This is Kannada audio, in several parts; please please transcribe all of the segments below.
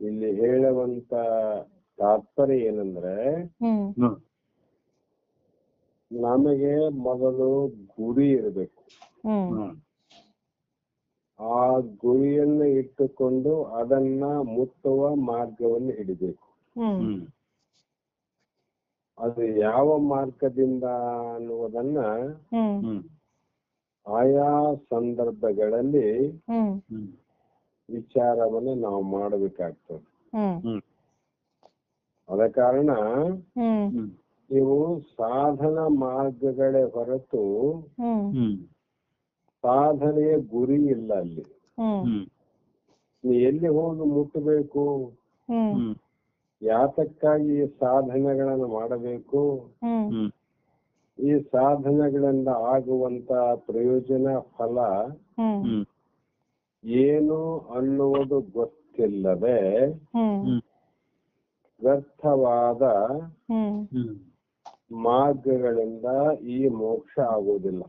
ಇಲ್ಲಿ ಹೇಳುವಂತ ತಾತ್ಪರ್ಯ ಏನಂದ್ರೆ ನಮಗೆ ಮೊದಲು ಗುರಿ ಇರಬೇಕು. ಆ ಗುರಿಯನ್ನು ಇಟ್ಟುಕೊಂಡು ಅದನ್ನ ಮುಟ್ಟುವ ಮಾರ್ಗವನ್ನು ಹಿಡಿಬೇಕು. ಅದು ಯಾವ ಮಾರ್ಗದಿಂದ ಅನ್ನುವುದನ್ನ ಆಯಾ ಸಂದರ್ಭಗಳಲ್ಲಿ ವಿಚಾರವನ್ನು ನಾವು ಮಾಡಬೇಕಾಗ್ತದೆ. ಅದ ಕಾರಣ ಇವು ಸಾಧನ ಮಾರ್ಗಗಳೇ ಹೊರತು ಸಾಧನೆಯ ಗುರಿ ಇಲ್ಲ ಅಲ್ಲಿ. ನೀ ಎಲ್ಲಿ ಹೋಗಿ ಮುಟ್ಟಬೇಕು? ಯಾತಕ್ಕಾಗಿ ಈ ಸಾಧನೆಗಳನ್ನು ಮಾಡಬೇಕು? ಈ ಸಾಧನೆಗಳಿಂದ ಆಗುವಂತ ಪ್ರಯೋಜನ ಫಲ ಏನು ಅನ್ನುವುದು ಗೊತ್ತಿಲ್ಲದೆ ವ್ಯರ್ಥವಾದ ಮಾರ್ಗಗಳಿಂದ ಈ ಮೋಕ್ಷ ಆಗುವುದಿಲ್ಲ.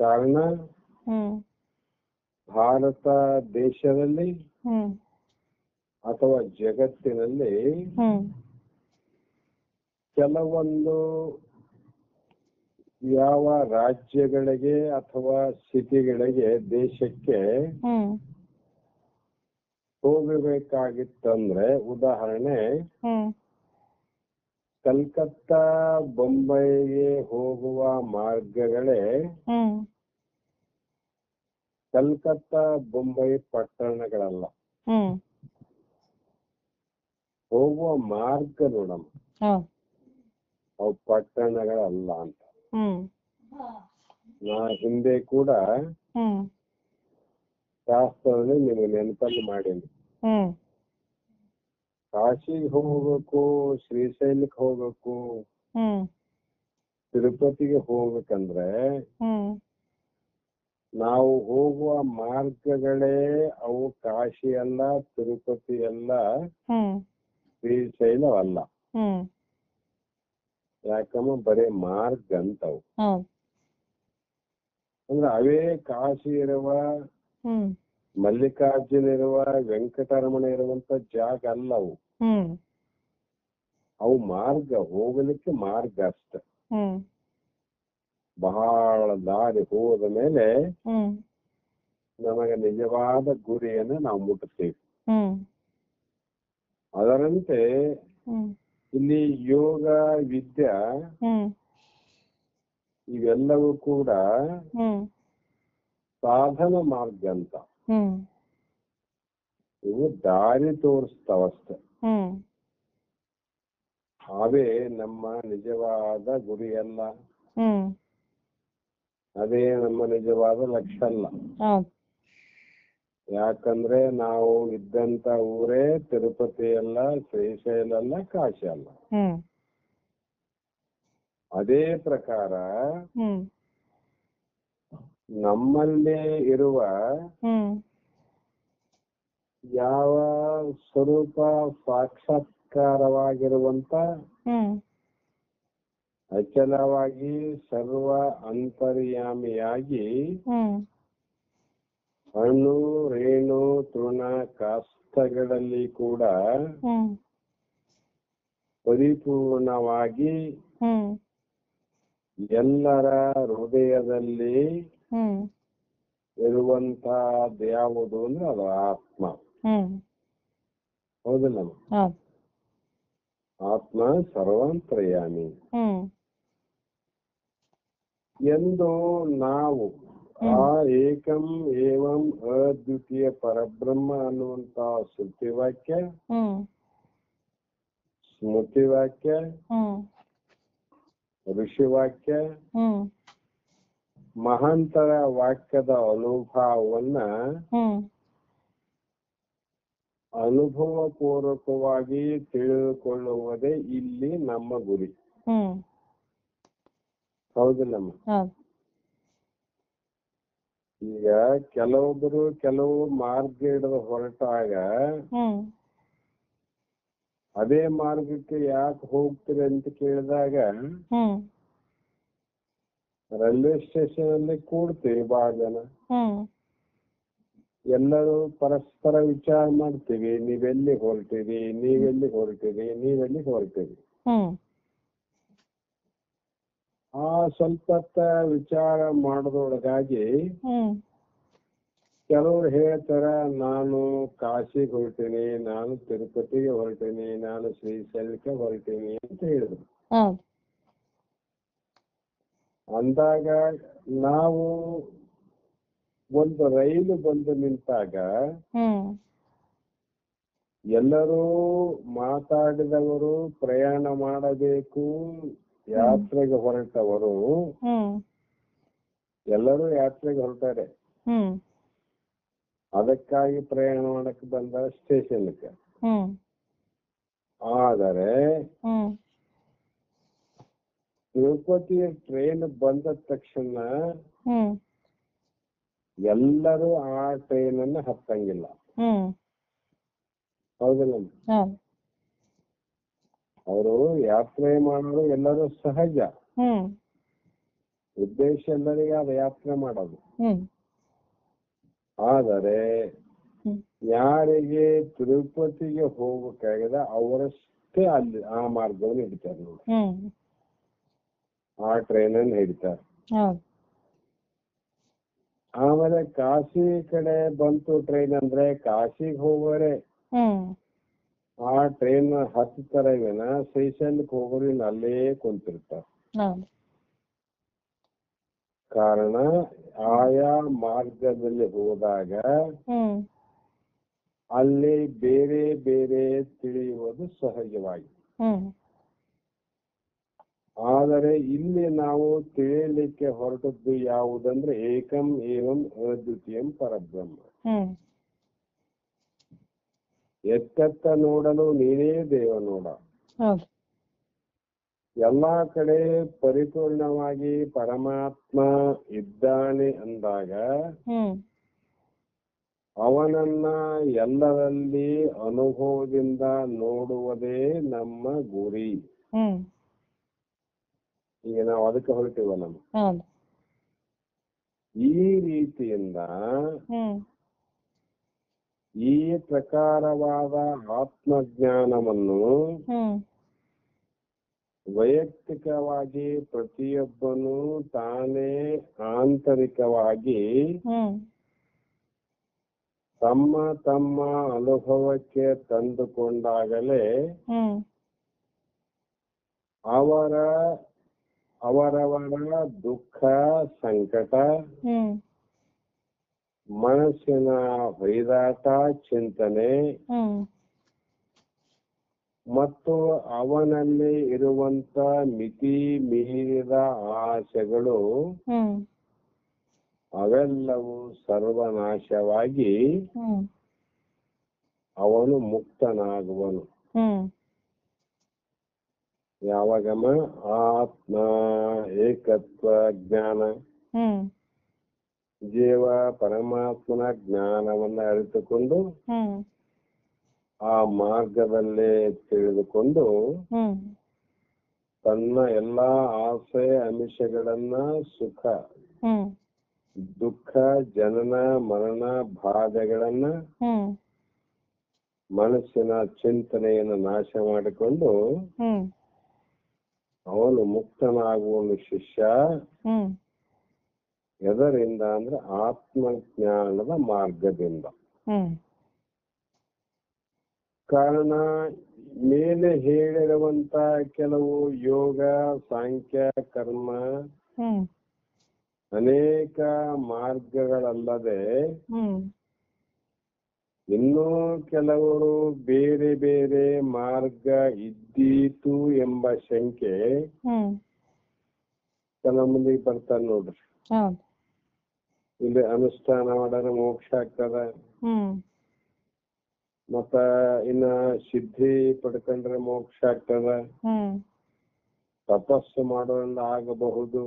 ಕಾರಣ? ಭಾರತ ದೇಶದಲ್ಲಿ ಅಥವಾ ಜಗತ್ತಿನಲ್ಲಿ ಕೆಲವೊಂದು ಯಾವ ರಾಜ್ಯಗಳಿಗೆ ಅಥವಾ ಸಿಟಿಗಳಿಗೆ ದೇಶಕ್ಕೆ ಹೋಗಬೇಕಾಗಿತ್ತಂದ್ರೆ ಉದಾಹರಣೆ ಕಲ್ಕತ್ತಾ ಬೊಂಬೈಗೆ ಹೋಗುವ ಮಾರ್ಗಗಳೇ ಕಲ್ಕತ್ತಾ ಬೊಂಬೈ ಪಟ್ಟಣಗಳಲ್ಲ. ಹೋಗುವ ಮಾರ್ಗ ನೋಡಮ್ಮ ಅವು ಪಟ್ಟಣಗಳಲ್ಲ ಅಂತ. ನಾ ಹಿಂದೆ ಕೂಡ ಶಾಸ್ತ್ರವನ್ನು ನಿಮಗೆ ನೆನಪಲ್ಲಿ ಮಾಡೀನಿ ಕಾಶಿಗೆ ಹೋಗ್ಬೇಕು ಶ್ರೀಶೈಲಕ್ಕೆ ಹೋಗ್ಬೇಕು ತಿರುಪತಿಗೆ ಹೋಗ್ಬೇಕಂದ್ರೆ ನಾವು ಹೋಗುವ ಮಾರ್ಗಗಳೇ ಅವು ಕಾಶಿ ಅಲ್ಲ ತಿರುಪತಿ ಅಲ್ಲ ಶ್ರೀಶೈಲವಲ್ಲ ಯಾಕಮ್ಮ? ಬರೇ ಮಾರ್ಗ ಅಂತವು. ಅಂದ್ರೆ ಅವೇ ಕಾಶಿ ಇರುವ ಮಲ್ಲಿಕಾರ್ಜುನ ಇರುವ ವೆಂಕಟರಮಣ ಇರುವಂತ ಜಾಗ ಅಲ್ಲ ಅವು ಮಾರ್ಗ ಹೋಗಲಿಕ್ಕೆ ಮಾರ್ಗ ಅಷ್ಟ. ಬಹಳ ದಾರಿ ಹೋದ ಮೇಲೆ ನಮಗೆ ನಿಜವಾದ ಗುರಿಯನ್ನು ನಾವು ಮುಟ್ಟುತ್ತೇವೆ. ಅದರಂತೆ ಇಲ್ಲಿ ಯೋಗ ವಿದ್ಯಾ ಇವೆಲ್ಲವೂ ಕೂಡ ಸಾಧನ ಮಾರ್ಗ ಅಂತ. ಇವು ದಾರಿ ತೋರಿಸ್ತಾವಷ್ಟೆ. ಅವೇ ನಮ್ಮ ನಿಜವಾದ ಗುರಿಯಲ್ಲ ಅದೇ ನಮ್ಮ ನಿಜವಾದ ಲಕ್ಷ್ಯ ಅಲ್ಲ. ಯಾಕಂದ್ರೆ ನಾವು ಇದ್ದಂತ ಊರೇ ತಿರುಪತಿ ಅಲ್ಲ ಶ್ರೀಶೈಲ ಅಲ್ಲ ಕಾಶಿ ಅಲ್ಲ ಅದೇ ಪ್ರಕಾರ ನಮ್ಮಲ್ಲಿ ಇರುವ ಯಾವ ಸ್ವರೂಪ ಸಾಕ್ಷಾತ್ಕಾರವಾಗಿರುವಂತ ಅಚಲವಾಗಿ ಸರ್ವ ಅಂತರ್ಯಾಮಿಯಾಗಿ ಹಣ್ಣು ರೇಣು ತೃಣ ಕಾಷ್ಟಗಳಲ್ಲಿ ಕೂಡ ಪರಿಪೂರ್ಣವಾಗಿ ಎಲ್ಲರ ಹೃದಯದಲ್ಲಿ ಇರುವಂತಹದ್ದು ಯಾವುದು ಅಂದ್ರೆ ಅದು ಆತ್ಮ. ಹ್ಮ್. ಹೌದಿಲ್ಲ ಹೌದ್. ಆತ್ಮ ಸರ್ವಾಂತರ್ಯಾಮಿ. ಎಂದು ನಾವು ಆ ಏಕಂ ಏವಂ ಅದ್ವಿತೀಯ ಪರಬ್ರಹ್ಮ ಅನ್ನುವಂತ ಶ್ರುತಿ ವಾಕ್ಯ ಸ್ಮೃತಿ ವಾಕ್ಯ ಋಷಿ ವಾಕ್ಯ ಮಹಾಂತರ ವಾಕ್ಯದ ಅನುಭವವನ್ನ ಅನುಭವ ಪೂರ್ವಕವಾಗಿ ತಿಳಿದುಕೊಳ್ಳುವುದೇ ಇಲ್ಲಿ ನಮ್ಮ ಗುರಿ. ಹೌದಿಲ್ಲಮ್ಮ ಹೌದ್. ಈಗ ಕೆಲವೊಬ್ಬರು ಕೆಲವು ಮಾರ್ಗ ಹಿಡಿದು ಹೊರಟಾಗ ಅದೇ ಮಾರ್ಗಕ್ಕೆ ಯಾಕೆ ಹೋಗ್ತೀರಿ ಅಂತ ಕೇಳಿದಾಗ ರೈಲ್ವೆ ಸ್ಟೇಷನ್ ಅಲ್ಲಿ ಕೂಡ್ತೀವಿ ಬಹಳ ಜನ. ಎಲ್ಲರೂ ಪರಸ್ಪರ ವಿಚಾರ ಮಾಡ್ತೀವಿ. ನೀವೆಲ್ಲಿ ಹೊರಟಿರಿ ನೀವೆಲ್ಲಿ ಹೊರಟಿರಿ ನೀವೆಲ್ಲಿ ಹೊರಟಿರಿ. ಆ ಸ್ವಲ್ಪ ಹೊತ್ತ ವಿಚಾರ ಮಾಡೋದ್ರೊಳಗಾಗಿ ಹ್ಮ್. ಕೆಲವ್ರು ಹೇಳ್ತಾರ ನಾನು ಕಾಶಿಗೆ ಹೊರಟೇನಿ ನಾನು ತಿರುಪತಿಗೆ ಹೊರಟೇನಿ ನಾನು ಶ್ರೀಶೈಲಕ್ಕೆ ಹೊರಟೇನಿ ಅಂತ ಹೇಳಿದ್ರು. ಅಂದಾಗ ನಾವು ಒಂದು ರೈಲು ಬಂದು ನಿಂತಾಗ ಎಲ್ಲರೂ ಮಾತಾಡಿದವರು ಪ್ರಯಾಣ ಮಾಡಬೇಕು ಯಾತ್ರೆಗೆ ಹೊರಟವರು ಎಲ್ಲರೂ ಯಾತ್ರೆಗೆ ಹೊರಟಾರೆ. ಅದಕ್ಕಾಗಿ ಪ್ರಯಾಣ ಮಾಡಕ್ಕೆ ಬಂದ ಸ್ಟೇಷನ್ ಆದರೆ ತಿರುಪತಿಯ ತಿರುಪತಿ ಟ್ರೈನ್ ಬಂದ ತಕ್ಷಣ ಎಲ್ಲರೂ ಆ ಟ್ರೈನ್ ಅನ್ನ ಹತ್ತಂಗಿಲ್ಲ. ಹೌದಿಲ್ಲ? ಹೌದು. ಅವರು ಯಾತ್ರೆ ಮಾಡೋದು ಎಲ್ಲರೂ ಸಹಜ. ಉದ್ದೇಶ ಎಲ್ಲರಿಗೆ ಅದು ಯಾತ್ರೆ ಮಾಡೋದು. ಆದರೆ ಯಾರಿಗೆ ತಿರುಪತಿಗೆ ಹೋಗಬೇಕಾಗಿದೆ ಅವರಷ್ಟೇ ಅಲ್ಲಿ ಆ ಮಾರ್ಗವನ್ನು ಹಿಡಿತಾರೆ ನೋಡಿ. ಆ ಟ್ರೈನ್ ಅನ್ನು ಹಿಡಿತಾರೆ ಆಮೇಲೆ ಕಾಶಿ ಕಡೆ ಬಂತು ಟ್ರೈನ್ ಅಂದ್ರೆ ಕಾಶಿಗೆ ಹೋಗೋರೆ. ಆ ಟ್ರೈನ್ ಹತ್ತರ ಇವೇನ? ಶ್ರೀಶೈಲಕ್ಕೆ ಹೋಗೋರು ಇನ್ನು ಅಲ್ಲೇ ಕುಂತಿರ್ತಾರ. ಕಾರಣ ಆಯಾ ಮಾರ್ಗದಲ್ಲಿ ಹೋದಾಗ ಅಲ್ಲಿ ಬೇರೆ ಬೇರೆ ತಿಳಿಯುವುದು ಸಹಜವಾಗಿ ಆದರೆ ಇಲ್ಲಿ ನಾವು ತಿಳಿಯಲಿಕ್ಕೆ ಹೊರಟದ್ದು ಯಾವುದಂದ್ರೆ ಏಕಂ ಏವಂ ಅದ್ವಿತೀಯಂ ಪರಬ್ರಹ್ಮ. ಹ್ಮ್. ಎತ್ತೆತ್ತ ನೋಡಲು ನೀನೇ ದೇವ ನೋಡ. ಹೌದು. ಎಲ್ಲಾ ಕಡೆ ಪರಿಪೂರ್ಣವಾಗಿ ಪರಮಾತ್ಮ ಇದ್ದಾನೆ ಅಂದಾಗ ಅವನನ್ನ ಎಲ್ಲರಲ್ಲಿ ಅನುಭವದಿಂದ ನೋಡುವುದೇ ನಮ್ಮ ಗುರಿ. ಈಗ ನಾವು ಅದಕ್ಕೆ ಹೊರಟಿವ ನಮ್ಮ ಈ ರೀತಿಯಿಂದ ಈ ಪ್ರಕಾರವಾದ ಆತ್ಮಜ್ಞಾನವನ್ನು ವೈಯಕ್ತಿಕವಾಗಿ ಪ್ರತಿಯೊಬ್ಬನು ತಾನೇ ಆಂತರಿಕವಾಗಿ ತಮ್ಮ ತಮ್ಮ ಅನುಭವಕ್ಕೆ ತಂದುಕೊಂಡಾಗಲೇ ಅವರ ಅವರವರ ದುಃಖ ಸಂಕಟ ಮನಸ್ಸಿನ ಹೊಯ್ದಾಟ ಚಿಂತನೆ ಮತ್ತು ಅವನಲ್ಲಿ ಇರುವಂತ ಮಿತಿ ಮೀರಿದ ಆಸೆಗಳು ಅವೆಲ್ಲವೂ ಸರ್ವನಾಶವಾಗಿ ಅವನು ಮುಕ್ತನಾಗುವನು. ಯಾವಾಗಮ್ಮ ಯಾವಾಗಮ ಆತ್ಮ ಏಕತ್ವ ಜ್ಞಾನ ಜೀವ ಪರಮಾತ್ಮನ ಜ್ಞಾನವನ್ನ ಅರಿತುಕೊಂಡು ಆ ಮಾರ್ಗದಲ್ಲೇ ತಿಳಿದುಕೊಂಡು ತನ್ನ ಎಲ್ಲಾ ಆಸೆ ಅಮಿಷಗಳನ್ನ ಸುಖ ದುಃಖ ಜನನ ಮರಣ ಬಾಧೆಗಳನ್ನ ಮನಸ್ಸಿನ ಚಿಂತನೆಯನ್ನು ನಾಶ ಮಾಡಿಕೊಂಡು ಅವನು ಮುಕ್ತನಾಗುವನು ಶಿಷ್ಯ. ಎದರಿಂದ ಅಂದ್ರೆ ಆತ್ಮಜ್ಞಾನದ ಮಾರ್ಗದಿಂದ. ಕಾರಣ ಮೇಲೆ ಹೇಳಿರುವಂತ ಕೆಲವು ಯೋಗ ಸಾಂಖ್ಯ ಕರ್ಮ ಅನೇಕ ಮಾರ್ಗಗಳಲ್ಲದೆ ಇನ್ನೂ ಕೆಲವರು ಬೇರೆ ಬೇರೆ ಮಾರ್ಗ ಇದ್ದೀತು ಎಂಬ ಶಂಕೆ ಕೆಲವು ಮಂದಿಗೆ ಬರ್ತಾರೆ ನೋಡ್ರಿ. ಇಲ್ಲಿ ಅನುಷ್ಠಾನ ಮಾಡಿದ್ರೆ ಮೋಕ್ಷ ಆಗ್ತದ. ಮತ್ತ ಇನ್ನ ಸಿದ್ಧಿ ಪಡ್ಕೊಂಡ್ರೆ ಮೋಕ್ಷ ಆಗ್ತದ. ತಪಸ್ಸು ಮಾಡೋದ್ರಿಂದ ಆಗಬಹುದು.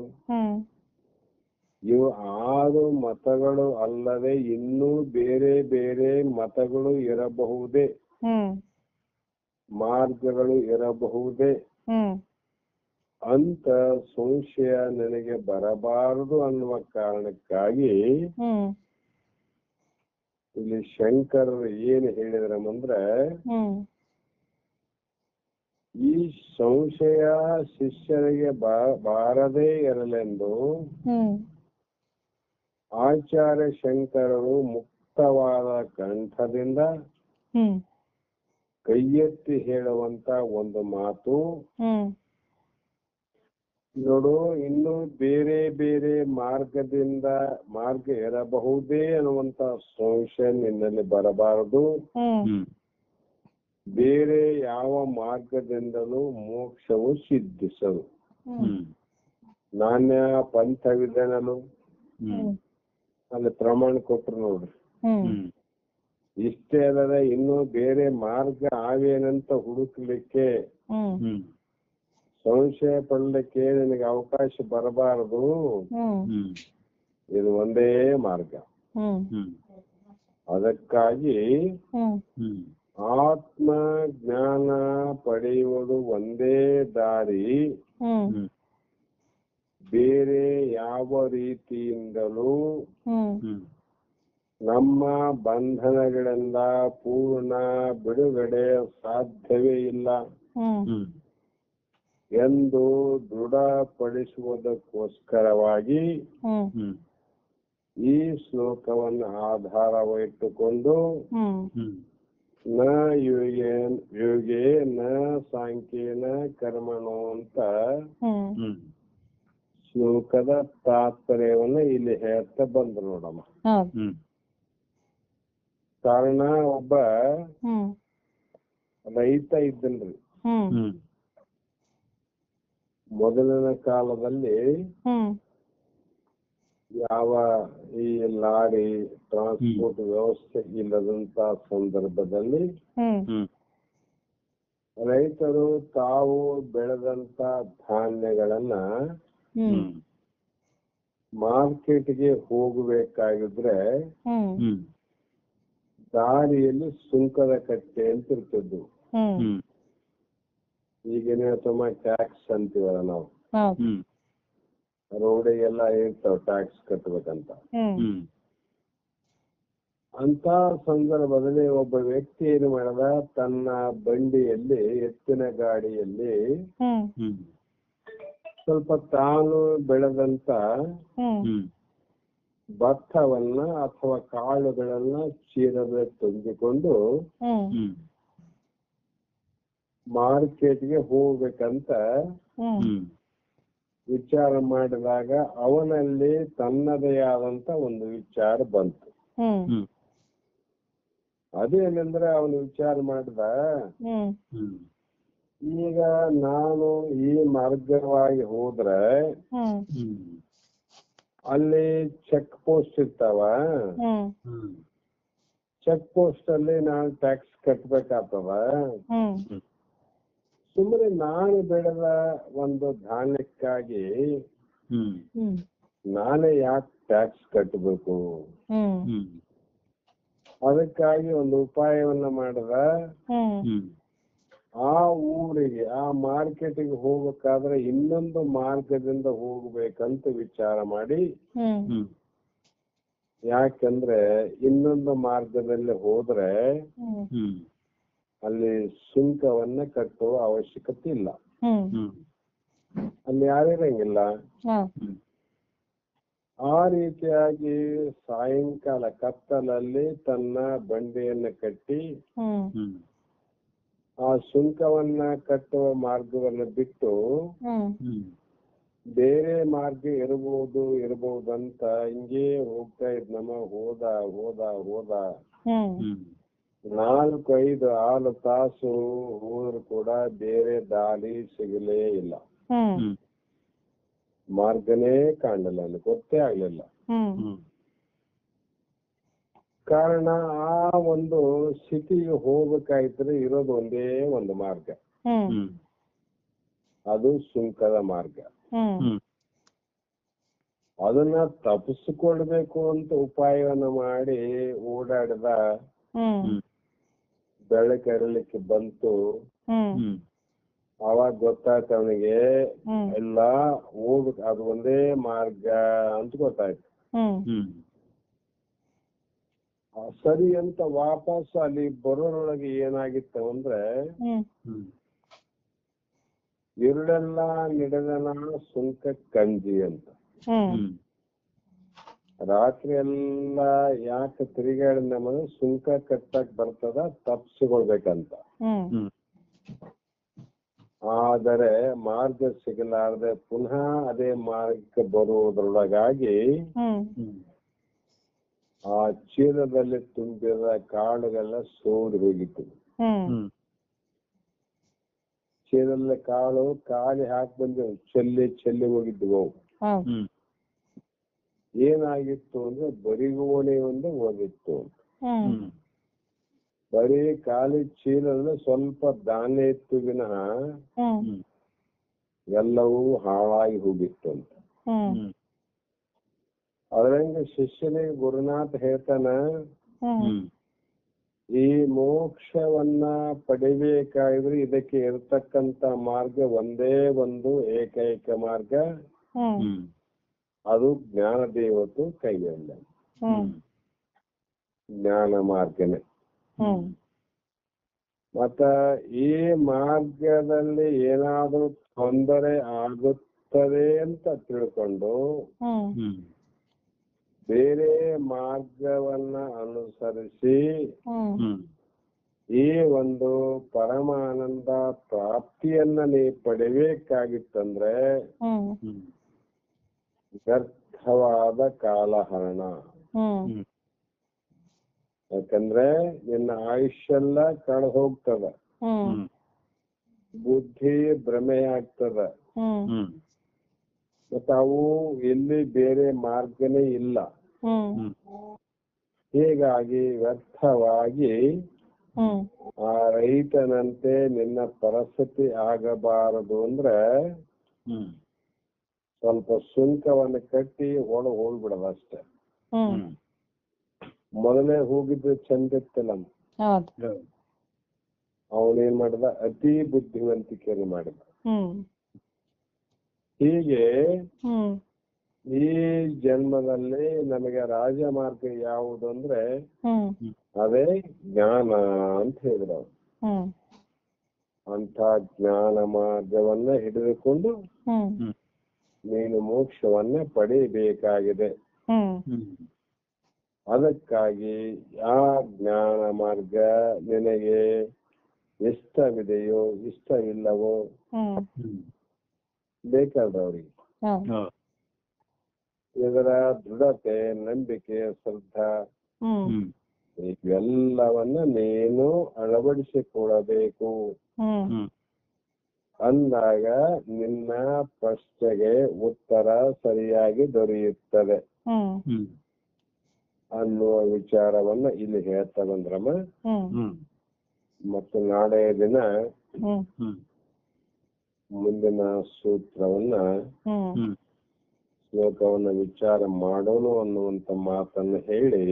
ಇವು ಆರು ಮತಗಳು ಅಲ್ಲದೆ ಇನ್ನೂ ಬೇರೆ ಬೇರೆ ಮತಗಳು ಇರಬಹುದೇ. ಮಾರ್ಗಗಳು ಇರಬಹುದೇ. ಅಂತ ಸಂಶಯ ನನಗೆ ಬರಬಾರದು ಅನ್ನುವ ಕಾರಣಕ್ಕಾಗಿ ಇಲ್ಲಿ ಶಂಕರರು ಏನು ಹೇಳಿದ್ರ ಹ್ಮ್. ಈ ಸಂಶಯ ಶಿಷ್ಯರಿಗೆ ಬಾರದೇ ಇರಲೆಂದು ಆಚಾರ್ಯ ಶಂಕರರು ಮುಕ್ತವಾದ ಕಂಠದಿಂದ ಕೈ ಕೈಯೆತ್ತಿ ಹೇಳುವಂತ ಒಂದು ಮಾತು ನೋಡು ಇನ್ನು ಬೇರೆ ಬೇರೆ ಮಾರ್ಗದಿಂದ ಮಾರ್ಗ ಇರಬಹುದೇ ಅನ್ನುವಂತ ಸಂಶಯ ನಿನ್ನಲ್ಲಿ ಬರಬಾರದು. ಬೇರೆ ಯಾವ ಮಾರ್ಗದಿಂದಲೂ ಮೋಕ್ಷವು ಸಿದ್ಧಿಸಲು ಹ್ಮ್. ಹ್ಮ್. ನಾಣ್ಯ ಪಂಥವಿದನಲು ಹ್ಮ್. ಅಲ್ಲಿ ಪ್ರಮಾಣ ಕೊಟ್ರು ನೋಡ್ರಿ. ಇಷ್ಟೇ ಅಲ್ಲದೆ ಇನ್ನು ಬೇರೆ ಮಾರ್ಗ ಆವೇನಂತ ಹುಡುಕ್ಲಿಕ್ಕೆ ಸಂಶಯ ಪಡಲಿಕ್ಕೆ ನಿನಗೆ ಅವಕಾಶ ಬರಬಾರದು. ಇದು ಒಂದೇ ಮಾರ್ಗ. ಅದಕ್ಕಾಗಿ ಆತ್ಮ ಜ್ಞಾನ ಪಡೆಯುವುದು ಒಂದೇ ದಾರಿ. ಬೇರೆ ಯಾವ ರೀತಿಯಿಂದಲೂ ನಮ್ಮ ಬಂಧನಗಳಿಂದ ಪೂರ್ಣ ಬಿಡುಗಡೆ ಸಾಧ್ಯವೇ ಇಲ್ಲ. ಎಂದು ದೃಢಪಡಿಸುವುದಕ್ಕೋಸ್ಕರವಾಗಿ ಈ ಶ್ಲೋಕವನ್ನು ಆಧಾರವಿಟ್ಟುಕೊಂಡು ನ ಯೋಗೇ ಯೋಗೇ ನ ಸಾಂಖ್ಯೇನ ಕರ್ಮಣೋ ಅಂತ ಶ್ಲೋಕದ ತಾತ್ಪರ್ಯವನ್ನ ಇಲ್ಲಿ ಹೇಳ್ತಾ ಬಂದ್ರು ನೋಡಮ್ಮ. ಕಾರಣ ಒಬ್ಬ ರೈತ ಇದ್ದನ್ರಿ. ಮೊದಲಿನ ಕಾಲದಲ್ಲಿ ಹ್ಮ್. ಯಾವ ಈ ಲಾರಿ ಟ್ರಾನ್ಸ್ಪೋರ್ಟ್ ವ್ಯವಸ್ಥೆ ಇಲ್ಲದಂತ ಸಂದರ್ಭದಲ್ಲಿ ರೈತರು ತಾವು ಬೆಳೆದಂತ ಧಾನ್ಯಗಳನ್ನ ಮಾರ್ಕೆಟ್ಗೆ ಹೋಗಬೇಕಾಗಿದ್ರೆ ದಾರಿಯಲ್ಲಿ ಸುಂಕದ ಕಟ್ಟೆ ಅಂತ ಇರ್ತಿದ್ವು ಈಗೇನೇ ಹೇಳ್ತಮ್ಮ ಟ್ಯಾಕ್ಸ್ ಅಂತೀವಲ್ಲ ನಾವು. ಹ್ಮ್. ರೋಡಿಗೆಲ್ಲ ಇರ್ತಾವ ಟ್ಯಾಕ್ಸ್ ಕಟ್ಟಬೇಕಂತ ಹ್ಮ್. ಅಂತ ಸಂದರ್ಭದಲ್ಲಿ ಒಬ್ಬ ವ್ಯಕ್ತಿ ಏನು ಮಾಡದ ತನ್ನ ಬಂಡಿಯಲ್ಲಿ ಎತ್ತಿನ ಗಾಡಿಯಲ್ಲಿ ಸ್ವಲ್ಪ ತಾನು ಬೆಳೆದಂತ ಭತ್ತವನ್ನ ಅಥವಾ ಕಾಳುಗಳನ್ನ ಚೀಲದಲ್ಲಿ ತುಂಬಿಕೊಂಡು ಮಾರ್ಕೆಟ್ಗೆ ಹೋಗ್ಬೇಕಂತ ವಿಚಾರ ಮಾಡಿದಾಗ ಅವನಲ್ಲಿ ತನ್ನದೇ ಆದಂತ ಒಂದು ವಿಚಾರ ಬಂತು. ಅದೇನೆಂದ್ರೆ ಅವನು ವಿಚಾರ ಮಾಡಿದ ಈಗ ನಾನು ಈ ಮಾರ್ಗವಾಗಿ ಹೋದ್ರೆ ಅಲ್ಲಿ ಚೆಕ್ ಪೋಸ್ಟ್ ಇರ್ತಾವ ಚೆಕ್ ಪೋಸ್ಟ್ ಅಲ್ಲಿ ನಾನು ಟ್ಯಾಕ್ಸ್ ಕಟ್ಬೇಕಾಗ್ತದ ಹ್ಮ್. ಸುಮ್ಮನೆ ನಾನು ಬೆಳೆದ ಒಂದು ಧಾನ್ಯಕ್ಕಾಗಿ ನಾನೇ ಯಾಕೆ ಟ್ಯಾಕ್ಸ್ ಕಟ್ಟಬೇಕು ಅದಕ್ಕಾಗಿ ಒಂದು ಉಪಾಯವನ್ನ ಮಾಡಿದ? ಆ ಊರಿಗೆ ಆ ಮಾರ್ಕೆಟ್ಗೆ ಹೋಗ್ಬೇಕಾದ್ರೆ ಇನ್ನೊಂದು ಮಾರ್ಗದಿಂದ ಹೋಗ್ಬೇಕಂತ ವಿಚಾರ ಮಾಡಿ ಯಾಕಂದ್ರೆ ಇನ್ನೊಂದು ಮಾರ್ಗದಲ್ಲಿ ಹೋದ್ರೆ ಅಲ್ಲಿ ಸುಂಕವನ್ನ ಕಟ್ಟುವ ಅವಶ್ಯಕತೆ ಇಲ್ಲ. ಅಲ್ಲಿ ಯಾರಿರಂಗಿಲ್ಲ. ಹೌದು ಆ ರೀತಿಯಾಗಿ ಸಾಯಂಕಾಲ ಕತ್ತಲಲ್ಲಿ ತನ್ನ ಬಂಡೆಯನ್ನ ಕಟ್ಟಿ ಆ ಸುಂಕವನ್ನ ಕಟ್ಟುವ ಮಾರ್ಗವನ್ನು ಬಿಟ್ಟು ಬೇರೆ ಮಾರ್ಗ ಇರಬಹುದು ಇರಬಹುದಂತ ಹಿಂಗೇ ಹೋಗ್ತಾ ಇದ್ನಮ್ಮ ಹೋದ ಹೋದ ಹೋದ. ಹ್ಮ್. ನಾಲ್ಕು ಐದು ಆರು ತಾಸು ಹೋದ್ರು ಕೂಡ ಬೇರೆ ದಾರಿ ಸಿಗಲೇ ಇಲ್ಲ. ಮಾರ್ಗನೇ ಕಾಣಲ್ಲ ಅಲ್ಲಿ ಗೊತ್ತೇ ಆಗ್ಲಿಲ್ಲ. ಕಾರಣ ಆ ಒಂದು ಸಿಟಿಗೆ ಹೋಗ್ಬೇಕಾಯ್ತಂದ್ರೆ ಇರೋದು ಒಂದೇ ಒಂದು ಮಾರ್ಗ. ಅದು ಸುಂಕದ ಮಾರ್ಗ. ಅದನ್ನ ತಪ್ಪಿಸಿಕೊಳ್ಬೇಕು ಅಂತ ಉಪಾಯವನ್ನ ಮಾಡಿ ಓಡಾಡಿದ ಬೆಳಕರಲಿಕ್ಕೆ ಬಂತು. ಅವಾಗ ಗೊತ್ತಾಯ್ತು ಅವನಿಗೆ ಎಲ್ಲ ಹೋಗ್ಬೇಕು ಅದು ಒಂದೇ ಮಾರ್ಗ ಅಂತ ಗೊತ್ತಾಯ್ತು. ಸರಿ ಅಂತ ವಾಪಸ್ ಅಲ್ಲಿ ಬರೋರೊಳಗೆ ಏನಾಗಿತ್ತು ಅಂದ್ರೆ ഇരുಳೆಲ್ಲ ನಿಡದನ ಸುಂಕ ಕಂಜಿ ಅಂತ. ರಾತ್ರಿ ಎಲ್ಲ ಯಾಕೆ ತಿರುಗಾಡಿ ನಮಗೆ ಸುಂಕ ಕಟ್ಟಕ್ ಬರ್ತದ ತಪ್ಸಿಕೊಳ್ಬೇಕಂತ ಆದರೆ ಮಾರ್ಗ ಸಿಗಲಾರದೆ ಪುನಃ ಅದೇ ಮಾರ್ಗಕ್ಕೆ ಬರುವುದರೊಳಗಾಗಿ ಆ ಚೀಲದಲ್ಲಿ ತುಂಬಿದ ಕಾಳುಗೆಲ್ಲ ಸೋರಿ ಹೋಗಿತ್ತು. ಚೀಲದಲ್ಲಿ ಕಾಳು ಕಾಲಿ ಹಾಕಿ ಬಂದೆವು ಚೆಲ್ಲಿ ಚೆಲ್ಲಿ ಹೋಗಿದ್ವು. ಅವು ಹ್ಮ್. ಏನಾಗಿತ್ತು ಅಂದ್ರೆ ಬರಿಗೋಣೆ ಒಂದು ಹೋಗಿತ್ತು ಬರೀ ಖಾಲಿ ಚೀಲದಲ್ಲಿ ಸ್ವಲ್ಪ ಧಾನ್ಯ ಇತ್ತು ವಿನಃ ಎಲ್ಲವೂ ಹಾಳಾಗಿ ಹೋಗಿತ್ತು ಅಂತ. ಅದ್ರಂಗ ಶಿಷ್ಯನಿಗೆ ಗುರುನಾಥ ಹೇಳ್ತಾನ ಈ ಮೋಕ್ಷವನ್ನ ಪಡಿಬೇಕಾದ್ರೆ ಇದಕ್ಕೆ ಇರ್ತಕ್ಕಂತ ಮಾರ್ಗ ಒಂದೇ ಒಂದು ಏಕೈಕ ಮಾರ್ಗ. ಅದು ಜ್ಞಾನ ದೇವತ್ತು ಕೈಯಲ್ಲ. ಹ್ಮ್. ಜ್ಞಾನ ಮಾರ್ಗನೆ. ಹ್ಮ್. ಮತ್ತ ಈ ಮಾರ್ಗದಲ್ಲಿ ಏನಾದ್ರೂ ತೊಂದರೆ ಆಗುತ್ತದೆ ಅಂತ ತಿಳ್ಕೊಂಡು ಬೇರೆ ಮಾರ್ಗವನ್ನ ಅನುಸರಿಸಿ ಈ ಒಂದು ಪರಮಾನಂದ ಪ್ರಾಪ್ತಿಯನ್ನ ನೀ ಪಡಿಬೇಕಾಗಿತ್ತಂದ್ರೆ ವ್ಯರ್ಥವಾದ ಕಾಲಹರಣ. ಯಾಕಂದ್ರೆ ನಿನ್ನ ಆಯುಷ್ಯೆಲ್ಲ ಕಳೆದು ಹೋಗ್ತದ ಬುದ್ಧಿ ಭ್ರಮೆ ಆಗ್ತದ ಹ್ಮ್. ಹ್ಮ್. ಮತ್ತ ಅವು ಎಲ್ಲಿ ಬೇರೆ ಮಾರ್ಗನೇ ಇಲ್ಲ. ಹೀಗಾಗಿ ವ್ಯರ್ಥವಾಗಿ ಆ ರೈತನಂತೆ ನಿನ್ನ ಪರಿಸ್ಥಿತಿ ಆಗಬಾರದು ಅಂದ್ರೆ ಸ್ವಲ್ಪ ಸುಂಕವನ್ನ ಕಟ್ಟಿ ಒಳಗ್ ಹೋಗ್ಬಿಡದ ಅಷ್ಟೇ. ಮೊದಲೇ ಹೋಗಿದ್ದು ಚಂದ ಇತ್ತಲ್ಲ. ಅವನೇನ್ ಮಾಡಿದ? ಅತಿ ಬುದ್ಧಿವಂತಿಕೆಯನ್ನು ಮಾಡಿದ. ಹ್ಮ್. ಹೀಗೆ ಹ್ಮ್. ಈ ಜನ್ಮದಲ್ಲಿ ನಮಗೆ ರಾಜಮಾರ್ಗ ಯಾವುದು ಅಂದ್ರೆ ಹ್ಮ್. ಅದೇ ಜ್ಞಾನ ಅಂತ ಹೇಳಿದ್ರು ಹ್ಮ್. ಅಂತ ಜ್ಞಾನ ಮಾರ್ಗವನ್ನ ಹಿಡಿದುಕೊಂಡು ನೀನು ಮೋಕ್ಷವನ್ನ ಪಡೆಯಬೇಕಾಗಿದೆ ಅದಕ್ಕಾಗಿ ಆ ಜ್ಞಾನ ಮಾರ್ಗ ನಿನಗೆ ಇಷ್ಟವಿದೆಯೋ ಇಷ್ಟವಿಲ್ಲವೋ? ಇಲ್ಲವೋ ಹ್ಮ್. ಬೇಕಾದವ್ರಿಗೆ. ಇದರ ದೃಢತೆ ನಂಬಿಕೆ ಶ್ರದ್ಧಾ. ಇವೆಲ್ಲವನ್ನ ನೀನು ಅಳವಡಿಸಿಕೊಳ್ಳಬೇಕು. ಅಂದಾಗ ನಿನ್ನ ಪ್ರಶ್ನೆಗೆ ಉತ್ತರ ಸರಿಯಾಗಿ ದೊರೆಯುತ್ತದೆ. ಅನ್ನುವ ವಿಚಾರವನ್ನ ಇಲ್ಲಿ ಹೇಳ್ತಾ ಬಂದ್ರಮ್ಮ. ಮತ್ತು ನಾಳೆಯ ದಿನ ಮುಂದಿನ ಸೂತ್ರವನ್ನ ಶ್ಲೋಕವನ್ನ ವಿಚಾರ ಮಾಡೋಣ ಅನ್ನುವಂತ ಮಾತನ್ನು ಹೇಳಿ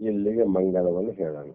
ಇಲ್ಲಿಗೆ ಮಂಗಳವನ್ನು ಹೇಳೋಣ.